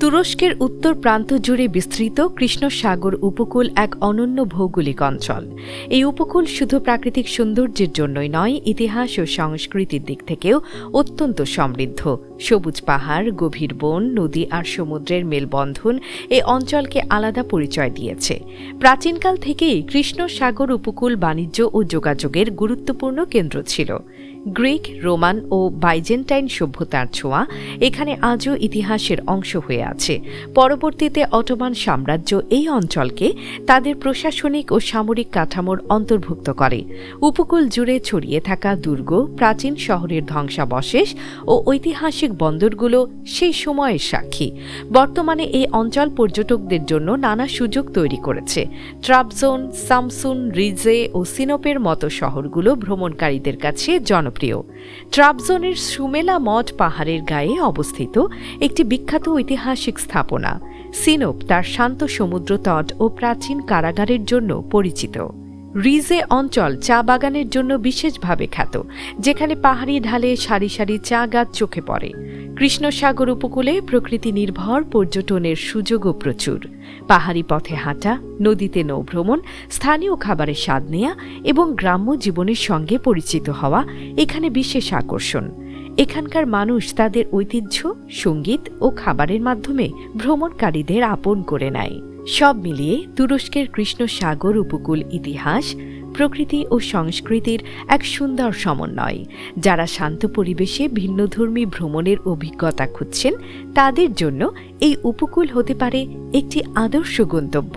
তুরস্কের উত্তর প্রান্ত জুড়ে বিস্তৃত কৃষ্ণ সাগর উপকূল এক অনন্য ভৌগোলিক অঞ্চল। এই উপকূল শুধু প্রাকৃতিক সৌন্দর্যের জন্যই নয়, ইতিহাস ও সংস্কৃতির দিক থেকেও অত্যন্ত সমৃদ্ধ। সবুজ পাহাড়, গভীর বন, নদী আর সমুদ্রের মেলবন্ধন এই অঞ্চলকে আলাদা পরিচয় দিয়েছে। প্রাচীনকাল থেকেই কৃষ্ণ সাগর উপকূল বাণিজ্য ও যোগাযোগের গুরুত্বপূর্ণ কেন্দ্র ছিল। গ্রিক, রোমান ও বাইজেন্টাইন সভ্যতার ছোঁয়া এখানে আজও ইতিহাসের অংশ হয়ে আছে। পরবর্তীতে অটোমান সাম্রাজ্য এই অঞ্চলকে তাদের প্রশাসনিক ও সামরিক কাঠামোর অন্তর্ভুক্ত করে। উপকূল জুড়ে ছড়িয়ে থাকা দুর্গ, প্রাচীন শহরের ধ্বংসাবশেষ ও ঐতিহাসিক বন্দরগুলো সেই সময়ের সাক্ষী। বর্তমানে এই অঞ্চল পর্যটকদের জন্য নানা সুযোগ তৈরি করেছে। ট্রাবজোন সামসুন, রিজে ও সিনোপের মতো শহরগুলো ভ্রমণকারীদের কাছে জনপ্রিয়। ট্রাবজনের সুমেলা মঠ পাহাড়ের গায়ে অবস্থিত একটি বিখ্যাত ঐতিহাসিক স্থাপনা, সিনোপ তার শান্ত সমুদ্র তট ও প্রাচীন কারাগারের জন্য পরিচিত। রিজে অঞ্চল চা বাগানের জন্য বিশেষভাবে খ্যাত, যেখানে পাহাড়ি ঢালে সারি সারি চা গাছ চোখে পড়ে। কৃষ্ণসাগর উপকূলে প্রকৃতি নির্ভর পর্যটনের সুযোগও প্রচুর। পাহাড়ি পথে হাঁটা, নদীতে নৌভ্রমণ, স্থানীয় খাবারের স্বাদ নেয়া এবং গ্রাম্য জীবনের সঙ্গে পরিচিত হওয়া এখানে বিশেষ আকর্ষণ। এখানকার মানুষ তাদের ঐতিহ্য, সংগীত ও খাবারের মাধ্যমে ভ্রমণকারীদের আপন করে নেয়। সব মিলিয়ে তুরস্কের কৃষ্ণ সাগর উপকূল ইতিহাস, প্রকৃতি ও সংস্কৃতির এক সুন্দর সমন্বয়। যারা শান্ত পরিবেশে ভিন্নধর্মী ভ্রমণের অভিজ্ঞতা খুঁজছেন, তাদের জন্য এই উপকূল হতে পারে একটি আদর্শ গন্তব্য।